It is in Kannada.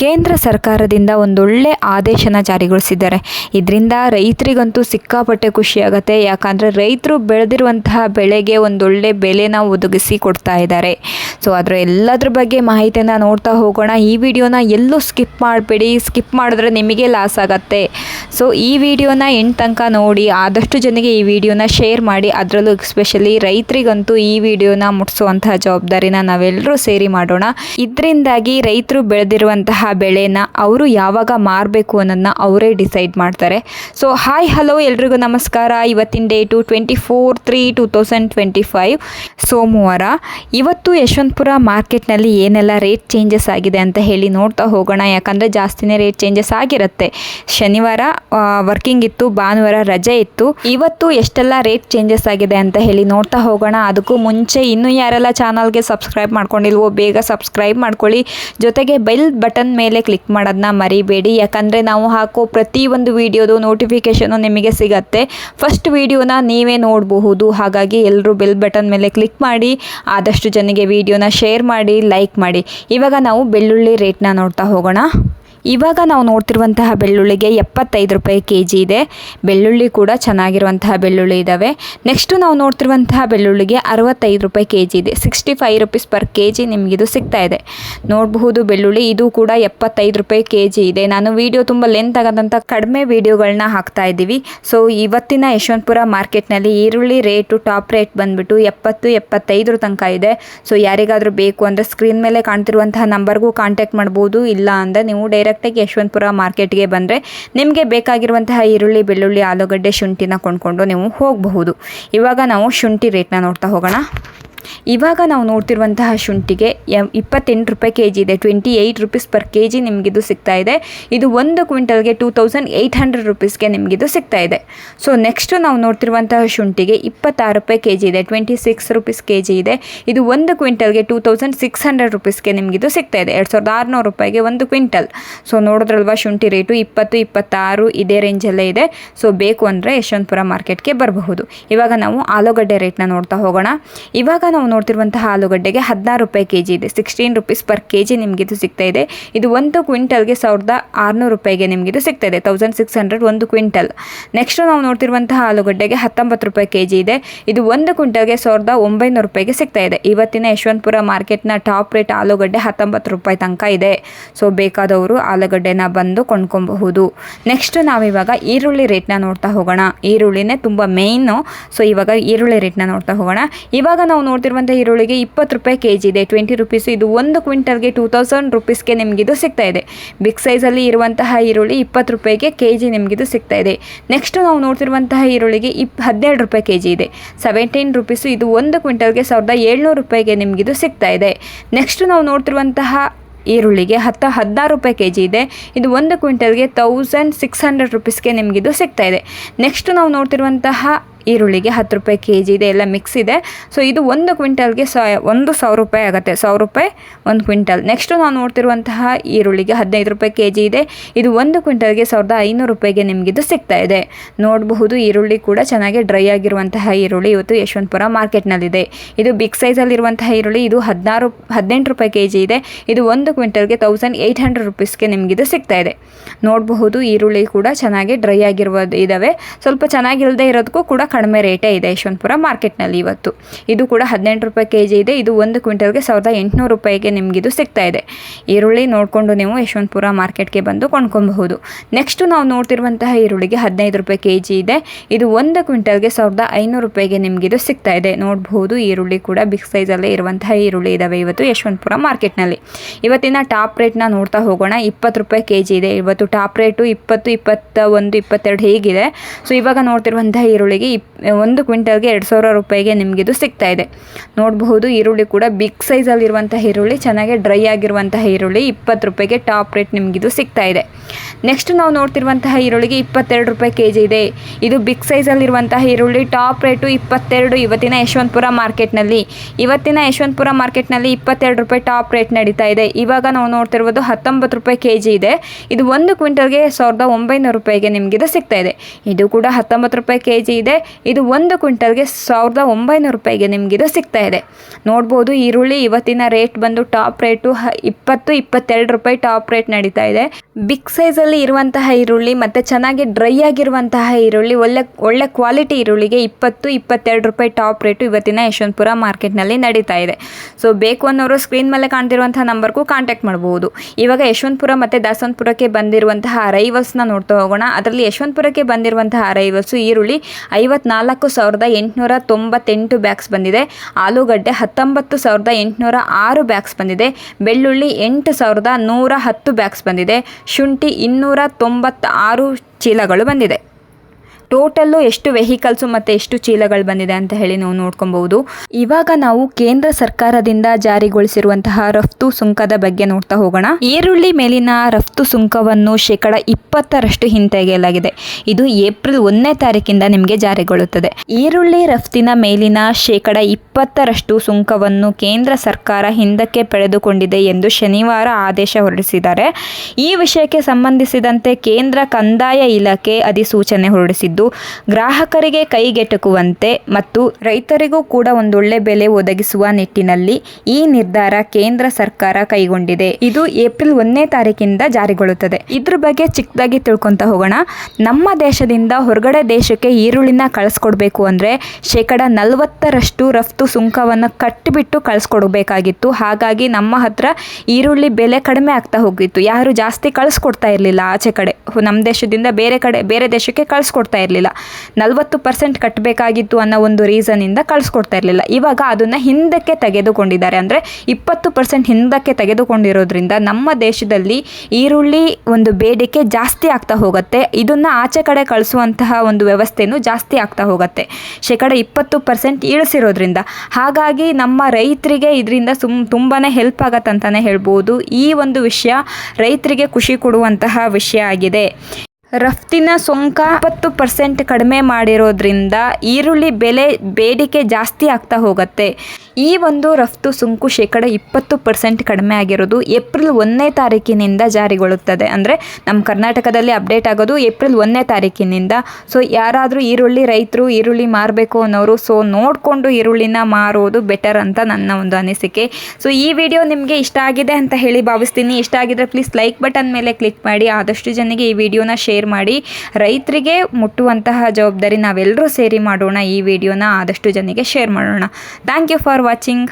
ಕೇಂದ್ರ ಸರ್ಕಾರದಿಂದ ಒಂದೊಳ್ಳೆ ಆದೇಶನ ಜಾರಿಗೊಳಿಸಿದ್ದಾರೆ. ಇದರಿಂದ ರೈತರಿಗಂತೂ ಸಿಕ್ಕಾಪಟ್ಟೆ ಖುಷಿಯಾಗತ್ತೆ ಯಾಕಂದರೆ ರೈತರು ಬೆಳೆದಿರುವಂತಹ ಬೆಳೆಗೆ ಒಂದೊಳ್ಳೆ ಬೆಲೆನ ಒದಗಿಸಿ ಕೊಡ್ತಾ ಇದ್ದಾರೆ. ಸೊ ಅದರ ಎಲ್ಲದ್ರ ಬಗ್ಗೆ ಮಾಹಿತಿಯನ್ನು ನೋಡ್ತಾ ಹೋಗೋಣ. ಈ ವಿಡಿಯೋನ ಎಲ್ಲೂ ಸ್ಕಿಪ್ ಮಾಡಬೇಡಿ. ಸ್ಕಿಪ್ ಮಾಡಿದ್ರೆ ನಿಮಗೆ ಲಾಸ್ ಆಗತ್ತೆ. ಸೊ ಈ ವಿಡಿಯೋನ ಎಂಟು ತನಕ ನೋಡಿ, ಆದಷ್ಟು ಜನಗೆ ಈ ವಿಡಿಯೋನ ಶೇರ್ ಮಾಡಿ. ಅದರಲ್ಲೂ ಎಸ್ಪೆಷಲಿ ರೈತರಿಗಂತೂ ಈ ವಿಡಿಯೋನ ಮುಟ್ಟಿಸುವಂತಹ ಜವಾಬ್ದಾರಿನ ನಾವೆಲ್ಲರೂ ಸೇರಿ ಮಾಡೋಣ. ಇದರಿಂದಾಗಿ ರೈತರು ಬೆಳೆದಿರುವಂತಹ ಬೆಳೆನ ಅವರು ಯಾವಾಗ ಮಾರಬೇಕು ಅನ್ನೋದನ್ನ ಅವರೇ ಡಿಸೈಡ್ ಮಾಡ್ತಾರೆ. ಸೊ, ಹಾಯ್, ಹಲೋ, ಎಲ್ರಿಗೂ ನಮಸ್ಕಾರ. ಇವತ್ತಿನ date twenty four three two thousand twenty five. ಸೋಮವಾರ. ಇವತ್ತು ಯಶವಂತಪುರ ಮಾರ್ಕೆಟ್ನಲ್ಲಿ ಏನೆಲ್ಲ ರೇಟ್ ಚೇಂಜಸ್ ಆಗಿದೆ ಅಂತ ಹೇಳಿ ನೋಡ್ತಾ ಹೋಗೋಣ. ಯಾಕಂದರೆ ಜಾಸ್ತಿನೇ ರೇಟ್ ಚೇಂಜಸ್ ಆಗಿರುತ್ತೆ. ಶನಿವಾರ ವರ್ಕಿಂಗ್ ಇತ್ತು, ಭಾನುವಾರ ರಜೆ ಇತ್ತು. ಇವತ್ತು ಎಷ್ಟೆಲ್ಲ ರೇಟ್ ಚೇಂಜಸ್ ಆಗಿದೆ ಅಂತ ಹೇಳಿ ನೋಡ್ತಾ ಹೋಗೋಣ. ಅದಕ್ಕೂ ಮುಂಚೆ ಇನ್ನೂ ಯಾರೆಲ್ಲ ಚಾನಲ್ಗೆ ಸಬ್ಸ್ಕ್ರೈಬ್ ಮಾಡ್ಕೊಂಡಿಲ್ವೋ, ಬೇಗ ಸಬ್ಸ್ಕ್ರೈಬ್ ಮಾಡ್ಕೊಳ್ಳಿ. ಜೊತೆಗೆ ಬೆಲ್ ಬಟನ್ ಮೇಲೆ ಕ್ಲಿಕ್ ಮಾಡೋದನ್ನ ಮರಿಬೇಡಿ. ಯಾಕಂದರೆ ನಾವು ಹಾಕೋ ಪ್ರತಿ ಒಂದು ವಿಡಿಯೋದು ನೋಟಿಫಿಕೇಷನು ನಿಮಗೆ ಸಿಗತ್ತೆ. ಫಸ್ಟ್ ವಿಡಿಯೋನ ನೀವೇ ನೋಡಬಹುದು. ಹಾಗಾಗಿ ಎಲ್ಲರೂ ಬೆಲ್ ಬಟನ್ ಮೇಲೆ ಕ್ಲಿಕ್ ಮಾಡಿ, ಆದಷ್ಟು ಜನಗೆ ವಿಡಿಯೋನ ಶೇರ್ ಮಾಡಿ ಲೈಕ್ ಮಾಡಿ. ಇವಾಗ ನಾವು ಬೆಳ್ಳುಳ್ಳಿ ರೇಟ್ನ ನೋಡ್ತಾ ಹೋಗೋಣ. ಇವಾಗ ನಾವು ನೋಡ್ತಿರುವಂತಹ ಬೆಳ್ಳುಳ್ಳಿಗೆ ಎಪ್ಪತ್ತೈದು ರೂಪಾಯಿ ಕೆ ಜಿ ಇದೆ. ಬೆಳ್ಳುಳ್ಳಿ ಕೂಡ ಚೆನ್ನಾಗಿರುವಂತಹ ಬೆಳ್ಳುಳ್ಳಿ ಇದ್ದಾವೆ ನೆಕ್ಸ್ಟು ನಾವು ನೋಡ್ತಿರುವಂತಹ ಬೆಳ್ಳುಳ್ಳಿಗೆ ಅರವತ್ತೈದು ರೂಪಾಯಿ ಕೆ ಜಿ ಇದೆ. Sixty five rupees per K G ನಿಮಗಿದು ಸಿಗ್ತಾ ಇದೆ. ನೋಡಬಹುದು ಬೆಳ್ಳುಳ್ಳಿ, ಇದು ಕೂಡ ಎಪ್ಪತ್ತೈದು ರೂಪಾಯಿ ಕೆ ಜಿ ಇದೆ. ನಾನು ವಿಡಿಯೋ ತುಂಬ ಲೆಂತ್ ಆಗದಂಥ ಕಡಿಮೆ ವೀಡಿಯೋಗಳನ್ನ ಹಾಕ್ತಾ ಇದ್ದೀವಿ. ಸೊ ಇವತ್ತಿನ ಯಶವಂತಪುರ ಮಾರ್ಕೆಟ್ನಲ್ಲಿ ಈರುಳ್ಳಿ ರೇಟು ಟಾಪ್ ರೇಟ್ ಬಂದುಬಿಟ್ಟು ಎಪ್ಪತ್ತು ಎಪ್ಪತ್ತೈದರ ತನಕ ಇದೆ. ಸೊ ಯಾರಿಗಾದರೂ ಬೇಕು ಅಂದರೆ ಸ್ಕ್ರೀನ್ ಮೇಲೆ ಕಾಣ್ತಿರುವಂತಹ ನಂಬರ್ಗೂ ಕಾಂಟ್ಯಾಕ್ಟ್ ಮಾಡ್ಬೋದು. ಇಲ್ಲ ಅಂದರೆ ನೀವು ಡೈರೆಕ್ಟಾಗಿ ಯಶವಂತಪುರ ಮಾರ್ಕೆಟ್ಗೆ ಬಂದರೆ ನಿಮಗೆ ಬೇಕಾಗಿರುವಂತಹ ಈರುಳ್ಳಿ, ಬೆಳ್ಳುಳ್ಳಿ, ಆಲೂಗಡ್ಡೆ ಶುಂಠಿನ ಕೊಂಡ್ಕೊಂಡು ನೀವು ಹೋಗಬಹುದು. ಇವಾಗ ನಾವು ಶುಂಠಿ ರೇಟ್ನ ನೋಡ್ತಾ ಹೋಗೋಣ. ಇವಾಗ ನಾವು ನೋಡ್ತಿರುವಂತಹ ಶುಂಠಿಗೆ ಇಪ್ಪತ್ತೆಂಟು ರೂಪಾಯಿ ಕೆ ಜಿ ಇದೆ. Twenty eight rupees per K G ನಿಮಗಿದು ಸಿಗ್ತಾ ಇದೆ. ಇದು ಒಂದು ಕ್ವಿಂಟಲ್ಗೆ ಟೂ ತೌಸಂಡ್ ಏಯ್ಟ್ ಹಂಡ್ರೆಡ್ ರುಪೀಸ್ಗೆ ನಿಮಗಿದು ಸಿಗ್ತಾ ಇದೆ. ಸೊ ನೆಕ್ಸ್ಟು ನಾವು ನೋಡ್ತಿರುವಂತಹ ಶುಂಠಿಗೆ ಇಪ್ಪತ್ತಾರು ರೂಪಾಯಿ ಕೆ ಜಿ ಇದೆ. Twenty six rupees K G ಇದೆ. ಇದು ಒಂದು ಕ್ವಿಂಟಲ್ಗೆ ಟೂ ತೌಸಂಡ್ ಸಿಕ್ಸ್ ಹಂಡ್ರೆಡ್ ರುಪೀಸ್ಗೆ ನಿಮಗಿದು ಸಿಗ್ತಾ ಇದೆ. ಎರಡು ಸಾವಿರದ ಆರುನೂರು ರೂಪಾಯಿಗೆ ಒಂದು ಕ್ವಿಂಟಲ್. ಸೊ ನೋಡಿದ್ರಲ್ವಾ ಶುಂಠಿ ರೇಟು? ಇಪ್ಪತ್ತು, ಇಪ್ಪತ್ತಾರು ಇದೇ ರೇಂಜಲ್ಲೇ ಇದೆ. ಸೊ ಬೇಕು ಅಂದರೆ ಯಶವಂತಪುರ ಮಾರ್ಕೆಟ್ಗೆ ಬರಬಹುದು. ಇವಾಗ ನಾವು ಆಲೂಗಡ್ಡೆ ರೇಟ್ನ ನೋಡ್ತಾ ಹೋಗೋಣ. ಇವಾಗ ನಾವು ನೋಡ್ತಿರುವಂತಹ ಆಲೂಗಡ್ಡೆಗೆ ಹದಿನಾರು ರೂಪಾಯಿ ಕೆ ಜಿ ಇದೆ. Sixteen rupees per K G ನಿಮಗಿದು ಸಿಗ್ತಾ ಇದೆ. ಇದು ಒಂದು ಕ್ವಿಂಟಲ್ಗೆ ಸಾವಿರದ ಆರುನೂರು ರೂಪಾಯಿಗೆ ನಿಮಗಿದು ಸಿಗ್ತಾ ಇದೆ. ತೌಸಂಡ್ ಸಿಕ್ಸ್ ಹಂಡ್ರೆಡ್ ಒಂದು ಕ್ವಿಂಟಲ್. ನೆಕ್ಸ್ಟ್ ನಾವು ನೋಡ್ತಿರುವಂತಹ ಆಲೂಗಡ್ಡೆಗೆ ಹತ್ತೊಂಬತ್ತು ರೂಪಾಯಿ ಕೆ ಜಿ ಇದೆ. ಇದು ಒಂದು ಕ್ವಿಂಟಲ್ಗೆ ಸಾವಿರದ ಒಂಬೈನೂರು ರೂಪಾಯಿಗೆ ಸಿಗ್ತಾ ಇದೆ. ಇವತ್ತಿನ ಯಶವಂತಪುರ ಮಾರ್ಕೆಟ್ನ ಟಾಪ್ ರೇಟ್ ಆಲೂಗಡ್ಡೆ ಹತ್ತೊಂಬತ್ತು ರೂಪಾಯಿ ತನಕ ಇದೆ. ಸೊ ಬೇಕಾದವರು ಆಲೂಗಡ್ಡೆನ ಬಂದು ಕೊಂಡ್ಕೊಬಹುದು. ನೆಕ್ಸ್ಟ್ ನಾವಿವಾಗ ಈರುಳ್ಳಿ ರೇಟ್ನ ನೋಡ್ತಾ ಹೋಗೋಣ. ಈರುಳ್ಳಿನೇ ತುಂಬ ಮೇಯ್ನು ಸೊ ಇವಾಗ ಈರುಳ್ಳಿ ರೇಟ್ನ ನೋಡ್ತಾ ಹೋಗೋಣ. ಇವಾಗ ನಾವು ನೋಡ್ತಿರುವಂಥ ಈರುಳ್ಳಿಗೆ ಇಪ್ಪತ್ತು ರೂಪಾಯಿ ಕೆ ಜಿ ಇದೆ. ಟ್ವೆಂಟಿ ರುಪೀಸ್ ಇದು ಒಂದು ಕ್ವಿಂಟಲ್ಗೆ ಟೂ ತೌಸಂಡ್ ರುಪೀಸ್ಗೆ ನಿಮಗಿದು ಸಿಗ್ತಾ ಇದೆ. ಬಿಗ್ ಸೈಜಲ್ಲಿ ಇರುವಂತಹ ಈರುಳ್ಳಿ ಇಪ್ಪತ್ತು ರೂಪಾಯಿಗೆ ಕೆ ಜಿ ನಿಮಗಿದು ಸಿಗ್ತಾ ಇದೆ. ನೆಕ್ಸ್ಟ್ ನಾವು ನೋಡ್ತಿರುವಂತಹ ಈರುಳ್ಳಿಗೆ ಇಪ್ ಹದಿನೇಳು ರೂಪಾಯಿ ಕೆ ಜಿ ಇದೆ. ಸೆವೆಂಟೀನ್ ರುಪೀಸು ಇದು ಒಂದು ಕ್ವಿಂಟಲ್ಗೆ ಸಾವಿರದ ಏಳ್ನೂರು ರೂಪಾಯಿಗೆ ನಿಮಗಿದು ಸಿಗ್ತಾ ಇದೆ. ನೆಕ್ಸ್ಟ್ ನಾವು ನೋಡ್ತಿರುವಂತಹ ಈರುಳ್ಳಿಗೆ ಹತ್ತು ಹದಿನಾರು ರೂಪಾಯಿ ಕೆ ಜಿ ಇದೆ. ಇದು ಒಂದು ಕ್ವಿಂಟಲ್ಗೆ ತೌಸಂಡ್ ಸಿಕ್ಸ್ ಹಂಡ್ರೆಡ್ ರುಪೀಸ್ಗೆ ನಿಮಗಿದು ಸಿಗ್ತಾ ಇದೆ. ನೆಕ್ಸ್ಟ್ ನಾವು ನೋಡ್ತಿರುವಂತಹ ಈರುಳ್ಳಿಗೆ ಹತ್ತು ರೂಪಾಯಿ ಕೆ ಜಿ ಇದೆ, ಎಲ್ಲ ಮಿಕ್ಸ್ ಇದೆ. ಸೊ ಇದು ಒಂದು ಕ್ವಿಂಟಲ್ಗೆ ಸ, ಒಂದು ಸಾವಿರ ರೂಪಾಯಿ ಆಗುತ್ತೆ. ಸಾವಿರ ರೂಪಾಯಿ, ಒಂದು ಕ್ವಿಂಟಲ್. ನೆಕ್ಸ್ಟು ನಾವು ನೋಡ್ತಿರುವಂತಹ ಈರುಳ್ಳಿಗೆ ಹದಿನೈದು ರೂಪಾಯಿ ಕೆ ಜಿ ಇದೆ. ಇದು ಒಂದು ಕ್ವಿಂಟಲ್ಗೆ ಸಾವಿರದ ಐನೂರು ರೂಪಾಯಿಗೆ ನಿಮಗಿದು ಸಿಗ್ತಾ ಇದೆ. ನೋಡಬಹುದು, ಈರುಳ್ಳಿ ಕೂಡ ಚೆನ್ನಾಗಿ ಡ್ರೈ ಆಗಿರುವಂತಹ ಈರುಳ್ಳಿ ಇವತ್ತು ಯಶವಂತಪುರ ಮಾರ್ಕೆಟ್ನಲ್ಲಿದೆ. ಇದು ಬಿಗ್ ಸೈಜಲ್ಲಿರುವಂತಹ ಈರುಳ್ಳಿ, ಇದು ಹದಿನಾರು, ಹದಿನೆಂಟು ರೂಪಾಯಿ ಕೆ ಜಿ ಇದೆ. ಇದು ಒಂದು ಕ್ವಿಂಟಲ್ಗೆ ತೌಸಂಡ್ ಏಯ್ಟ್ ಹಂಡ್ರೆಡ್ ರುಪೀಸ್ಗೆ ನಿಮಗಿದು ಸಿಗ್ತಾ ಇದೆ. ನೋಡಬಹುದು, ಈರುಳ್ಳಿ ಕೂಡ ಚೆನ್ನಾಗಿ ಡ್ರೈ ಆಗಿರುವ ಇದ್ದಾವೆ ಸ್ವಲ್ಪ ಚೆನ್ನಾಗಿಲ್ಲದೆ ಇರೋದಕ್ಕೂ ಕೂಡ ಕಡಿಮೆ ರೇಟೇ ಇದೆ ಯಶವಂತಪುರ ಮಾರ್ಕೆಟ್ನಲ್ಲಿ ಇವತ್ತು. ಇದು ಕೂಡ ಹದಿನೆಂಟು ರೂಪಾಯಿ ಕೆ ಜಿ ಇದೆ. ಇದು ಒಂದು ಕ್ವಿಂಟಲ್ಗೆ ಸಾವಿರದ ಎಂಟುನೂರು ರೂಪಾಯಿಗೆ ನಿಮಗಿದು ಸಿಗ್ತಾ ಇದೆ. ಈರುಳ್ಳಿ ನೋಡಿಕೊಂಡು ನೀವು ಯಶವಂತಪುರ ಮಾರ್ಕೆಟ್ಗೆ ಬಂದು ಕೊಂಡ್ಕೊಬಹುದು. ನೆಕ್ಸ್ಟ್ ನಾವು ನೋಡ್ತಿರುವಂತಹ ಈರುಳ್ಳಿಗೆ ಹದಿನೈದು ರೂಪಾಯಿ ಕೆ ಜಿ ಇದೆ. ಇದು ಒಂದು ಕ್ವಿಂಟಲ್ಗೆ ಸಾವಿರದ ಐನೂರು ರೂಪಾಯಿಗೆ ನಿಮಗಿದು ಸಿಗ್ತಾ ಇದೆ. ನೋಡಬಹುದು, ಈರುಳ್ಳಿ ಕೂಡ ಬಿಗ್ ಸೈಜಲ್ಲೇ ಇರುವಂತಹ ಈರುಳ್ಳಿ ಇದಾವೆ ಇವತ್ತು ಯಶವಂತಪುರ ಮಾರ್ಕೆಟ್ನಲ್ಲಿ. ಇವತ್ತಿನ ಟಾಪ್ ರೇಟ್ನ ನೋಡ್ತಾ ಹೋಗೋಣ. ಇಪ್ಪತ್ತು ರೂಪಾಯಿ ಕೆ ಜಿ ಇದೆ. ಇವತ್ತು ಟಾಪ್ ರೇಟು ಇಪ್ಪತ್ತು ಇಪ್ಪತ್ತ ಒಂದು ಇಪ್ಪತ್ತೆರಡು ಹೇಗಿದೆ. ಸೊ, ಇವಾಗ ನೋಡ್ತಿರುವಂತಹ ಈರುಳ್ಳಿಗೆ ಇಪ್ ಒಂದು ಕ್ವಿಂಟಲ್ಗೆ ಎರಡು ಸಾವಿರ ರೂಪಾಯಿಗೆ ನಿಮಗಿದು ಸಿಗ್ತಾ ಇದೆ. ನೋಡಬಹುದು ಈರುಳ್ಳಿ ಕೂಡ ಬಿಗ್ ಸೈಜಲ್ಲಿರುವಂತಹ ಈರುಳ್ಳಿ, ಚೆನ್ನಾಗಿ ಡ್ರೈ ಆಗಿರುವಂತಹ ಈರುಳ್ಳಿ ಇಪ್ಪತ್ತು ರೂಪಾಯಿಗೆ ಟಾಪ್ ರೇಟ್ ನಿಮಗಿದು ಸಿಗ್ತಾ ಇದೆ. ನೆಕ್ಸ್ಟ್ ನಾವು ನೋಡ್ತಿರುವಂತಹ ಈರುಳ್ಳಿಗೆ ಇಪ್ಪತ್ತೆರಡು ರೂಪಾಯಿ ಕೆ ಜಿ ಇದೆ ಇದು ಬಿಗ್ ಸೈಜಲ್ಲಿರುವಂತಹ ಈರುಳ್ಳಿ ಟಾಪ್ ರೇಟು ಇಪ್ಪತ್ತೆರಡು ಇವತ್ತಿನ ಯಶವಂತಪುರ ಮಾರ್ಕೆಟ್ನಲ್ಲಿ. ಇವತ್ತಿನ ಯಶವಂತಪುರ ಮಾರ್ಕೆಟ್ನಲ್ಲಿ ಇಪ್ಪತ್ತೆರಡು ರೂಪಾಯಿ ಟಾಪ್ ರೇಟ್ ನಡೀತಾ ಇದೆ. ಇವಾಗ ನಾವು ನೋಡ್ತಿರುವುದು ಹತ್ತೊಂಬತ್ತು ರೂಪಾಯಿ ಕೆ ಜಿ ಇದೆ. ಇದು ಒಂದು ಕ್ವಿಂಟಲ್ಗೆ ಸಾವಿರದ ಒಂಬೈನೂರು ರೂಪಾಯಿಗೆ ನಿಮಗಿದು ಸಿಗ್ತಾ ಇದೆ. ಇದು ಕೂಡ ಹತ್ತೊಂಬತ್ತು ರೂಪಾಯಿ ಕೆ ಜಿ ಇದೆ. ಇದು ಒಂದು ಕ್ವಿಂಟಲ್ಗೆ ಸಾವಿರದ ಒಂಬೈನೂರು ರೂಪಾಯಿಗೆ ನಿಮಗಿದು ಸಿಗ್ತಾ ಇದೆ. ನೋಡ್ಬೋದು ಈರುಳ್ಳಿ ಇವತ್ತಿನ ರೇಟ್ ಬಂದು ಟಾಪ್ ರೇಟು ಇಪ್ಪತ್ತು, ಇಪ್ಪತ್ತೆರಡು ರೂಪಾಯಿ ಟಾಪ್ ರೇಟ್ ನಡೀತಾ ಇದೆ. ಬಿಗ್ ಸೈಜಲ್ಲಿ ಇರುವಂತಹ ಈರುಳ್ಳಿ ಮತ್ತು ಚೆನ್ನಾಗಿ ಡ್ರೈ ಆಗಿರುವಂತಹ ಈರುಳ್ಳಿ, ಒಳ್ಳೆ ಒಳ್ಳೆ ಕ್ವಾಲಿಟಿ ಈರುಳ್ಳಿಗೆ ಇಪ್ಪತ್ತು, ಇಪ್ಪತ್ತೆರಡು ರೂಪಾಯಿ ಟಾಪ್ ರೇಟು ಇವತ್ತಿನ ಯಶವಂತಪುರ ಮಾರ್ಕೆಟ್ನಲ್ಲಿ ನಡೀತಾ ಇದೆ. ಸೊ ಬೇಕು ಅನ್ನೋರು ಸ್ಕ್ರೀನ್ ಮೇಲೆ ಕಾಣ್ತಿರುವಂತಹ ನಂಬರ್ಗೂ ಕಾಂಟ್ಯಾಕ್ಟ್ ಮಾಡಬಹುದು ಇವಾಗ ಯಶವಂತಪುರ ಮತ್ತು ದಾಸವಂತಪುರಕ್ಕೆ ಬಂದಿರುವಂತಹ ಅರೈವಲ್ಸ್ನ ನೋಡ್ತಾ ಹೋಗೋಣ. ಅದರಲ್ಲಿ ಯಶವಂತಪುರಕ್ಕೆ ಬಂದಿರುವಂತಹ ಅರೈವಲ್ಸು ಈರುಳ್ಳಿ ಐವತ್ನಾಲ್ಕು ಸಾವಿರದ ಎಂಟುನೂರ ತೊಂಬತ್ತೆಂಟು ಬ್ಯಾಗ್ಸ್ ಬಂದಿದೆ. ಆಲೂಗಡ್ಡೆ ಹತ್ತೊಂಬತ್ತು ಸಾವಿರದ ಎಂಟುನೂರ ಆರು ಬ್ಯಾಗ್ಸ್ ಬಂದಿದೆ. ಬೆಳ್ಳುಳ್ಳಿ ಎಂಟು ಸಾವಿರದ ನೂರ ಹತ್ತು ಬ್ಯಾಗ್ಸ್ ಬಂದಿದೆ. ಶುಂಠಿ ಇನ್ನೂರ ತೊಂಬತ್ತಾರು ಚೀಲಗಳು ಬಂದಿದೆ. ಟೋಟಲ್ಲು ಎಷ್ಟು ವೆಹಿಕಲ್ಸು ಮತ್ತು ಎಷ್ಟು ಚೀಲಗಳು ಬಂದಿದೆ ಅಂತ ಹೇಳಿ ನಾವು ನೋಡ್ಕೊಬಹುದು. ಇವಾಗ ನಾವು ಕೇಂದ್ರ ಸರ್ಕಾರದಿಂದ ಜಾರಿಗೊಳಿಸಿರುವಂತಹ ರಫ್ತು ಸುಂಕದ ಬಗ್ಗೆ ನೋಡ್ತಾ ಹೋಗೋಣ. ಈರುಳ್ಳಿ ಮೇಲಿನ ರಫ್ತು ಸುಂಕವನ್ನು ಶೇಕಡ ಇಪ್ಪತ್ತರಷ್ಟು ಹಿಂತೆಗೆಯಲಾಗಿದೆ. ಇದು ಏಪ್ರಿಲ್ ಒಂದನೇ ತಾರೀಕಿಂದ ನಿಮಗೆ ಜಾರಿಗೊಳ್ಳುತ್ತದೆ. ಈರುಳ್ಳಿ ರಫ್ತಿನ ಮೇಲಿನ ಶೇಕಡ ಇಪ್ಪತ್ತರಷ್ಟು ಸುಂಕವನ್ನು ಕೇಂದ್ರ ಸರ್ಕಾರ ಹಿಂದಕ್ಕೆ ಪಡೆದುಕೊಂಡಿದೆ ಎಂದು ಶನಿವಾರ ಆದೇಶ ಹೊರಡಿಸಿದ್ದಾರೆ. ಈ ವಿಷಯಕ್ಕೆ ಸಂಬಂಧಿಸಿದಂತೆ ಕೇಂದ್ರ ಕಂದಾಯ ಇಲಾಖೆ ಅಧಿಸೂಚನೆ ಹೊರಡಿಸಿದ್ದು ಗ್ರಾಹಕರಿಗೆ ಕೈಗೆಟಕುವಂತೆ ಮತ್ತು ರೈತರಿಗೂ ಕೂಡ ಒಂದೊಳ್ಳೆ ಬೆಲೆ ಒದಗಿಸುವ ನಿಟ್ಟಿನಲ್ಲಿ ಈ ನಿರ್ಧಾರ ಕೇಂದ್ರ ಸರ್ಕಾರ ಕೈಗೊಂಡಿದೆ. ಇದು ಏಪ್ರಿಲ್ ಒಂದನೇ ತಾರೀಕಿಂದ ಜಾರಿಗೊಳ್ಳುತ್ತದೆ. ಇದ್ರ ಬಗ್ಗೆ ಚಿಕ್ಕದಾಗಿ ತಿಳ್ಕೊಂತ ಹೋಗೋಣ. ನಮ್ಮ ದೇಶದಿಂದ ಹೊರಗಡೆ ದೇಶಕ್ಕೆ ಈರುಳ್ಳಿನ ಕಳಿಸ್ಕೊಡ್ಬೇಕು ಅಂದರೆ ಶೇಕಡ ನಲವತ್ತರಷ್ಟು ರಫ್ತು ಸುಂಕವನ್ನು ಕಟ್ಟಿಬಿಟ್ಟು ಕಳಿಸ್ಕೊಡ್ಬೇಕಾಗಿತ್ತು. ಹಾಗಾಗಿ ನಮ್ಮ ಹತ್ರ ಈರುಳ್ಳಿ ಬೆಲೆ ಕಡಿಮೆ ಆಗ್ತಾ ಹೋಗಿತ್ತು. ಯಾರು ಜಾಸ್ತಿ ಕಳಿಸ್ಕೊಡ್ತಾ ಇರಲಿಲ್ಲ ಆಚೆ ಕಡೆ. ನಮ್ಮ ದೇಶದಿಂದ ಬೇರೆ ಕಡೆ, ಬೇರೆ ದೇಶಕ್ಕೆ ಕಳಿಸ್ಕೊಡ್ತಾ ನಲವತ್ತು ಪರ್ಸೆಂಟ್ ಕಟ್ಟಬೇಕಾಗಿತ್ತು ಅನ್ನೋ ಒಂದು ರೀಸನಿಂದ ಕಳಿಸ್ಕೊಡ್ತಾ ಇರಲಿಲ್ಲ. ಇವಾಗ ಅದನ್ನು ಹಿಂದಕ್ಕೆ ತೆಗೆದುಕೊಂಡಿದ್ದಾರೆ. ಅಂದರೆ ಇಪ್ಪತ್ತು ಪರ್ಸೆಂಟ್ ಹಿಂದಕ್ಕೆ ತೆಗೆದುಕೊಂಡಿರೋದ್ರಿಂದ ನಮ್ಮ ದೇಶದಲ್ಲಿ ಈರುಳ್ಳಿ ಒಂದು ಬೇಡಿಕೆ ಜಾಸ್ತಿ ಆಗ್ತಾ ಹೋಗುತ್ತೆ. ಇದನ್ನು ಆಚೆ ಕಡೆ ಕಳಿಸುವಂತಹ ಒಂದು ವ್ಯವಸ್ಥೆಯೂ ಜಾಸ್ತಿ ಆಗ್ತಾ ಹೋಗುತ್ತೆ. ಶೇಕಡ ಇಪ್ಪತ್ತು ಪರ್ಸೆಂಟ್ ಇಳಿಸಿರೋದ್ರಿಂದ. ಹಾಗಾಗಿ ನಮ್ಮ ರೈತರಿಗೆ ಇದರಿಂದ ಸುಮ್ ತುಂಬಾ ಹೆಲ್ಪ್ ಆಗತ್ತಂತಲೇ ಹೇಳ್ಬೋದು. ಈ ಒಂದು ವಿಷಯ ರೈತರಿಗೆ ಖುಷಿ ಕೊಡುವಂತಹ ವಿಷಯ ಆಗಿದೆ. ರಫ್ತಿನ ಸುಂಕ ಇಪ್ಪತ್ತು ಪರ್ಸೆಂಟ್ ಕಡಿಮೆ ಮಾಡಿರೋದ್ರಿಂದ ಈರುಳ್ಳಿ ಬೆಲೆ ಬೇಡಿಕೆ ಜಾಸ್ತಿ ಆಗ್ತಾ ಹೋಗುತ್ತೆ. ಈ ಒಂದು ರಫ್ತು ಸುಂಕು ಶೇಕಡ ಇಪ್ಪತ್ತು ಪರ್ಸೆಂಟ್ ಕಡಿಮೆ ಆಗಿರೋದು ಏಪ್ರಿಲ್ ಒಂದನೇ ತಾರೀಕಿನಿಂದ ಜಾರಿಗೊಳ್ಳುತ್ತದೆ. ಅಂದರೆ ನಮ್ಮ ಕರ್ನಾಟಕದಲ್ಲಿ ಅಪ್ಡೇಟ್ ಆಗೋದು ಏಪ್ರಿಲ್ ಒಂದನೇ ತಾರೀಕಿನಿಂದ. ಸೊ ಯಾರಾದರೂ ಈರುಳ್ಳಿ ರೈತರು ಈರುಳ್ಳಿ ಮಾರಬೇಕು ಅನ್ನೋರು ಸೊ ನೋಡಿಕೊಂಡು ಈರುಳ್ಳಿನ ಮಾರೋದು ಬೆಟರ್ ಅಂತ ನನ್ನ ಒಂದು ಅನಿಸಿಕೆ. ಸೊ ಈ ವಿಡಿಯೋ ನಿಮಗೆ ಇಷ್ಟ ಆಗಿದೆ ಅಂತ ಹೇಳಿ ಭಾವಿಸ್ತೀನಿ. ಇಷ್ಟ ಆಗಿದ್ರೆ ಪ್ಲೀಸ್ ಲೈಕ್ ಬಟನ್ ಮೇಲೆ ಕ್ಲಿಕ್ ಮಾಡಿ. ಆದಷ್ಟು ಜನರಿಗೆ ಈ ವಿಡಿಯೋನ ಶೇರ್ ಮಾಡಿ ರೈತರಿಗೆ ಮುಟ್ಟುವಂತಹ ಜವಾಬ್ದಾರಿ ನಾವೆಲ್ಲರೂ ಸೇರಿ ಮಾಡೋಣ ಈ ವಿಡಿಯೋನ ಆದಷ್ಟು ಜನರಿಗೆ ಶೇರ್ ಮಾಡೋಣ. Thank you for watching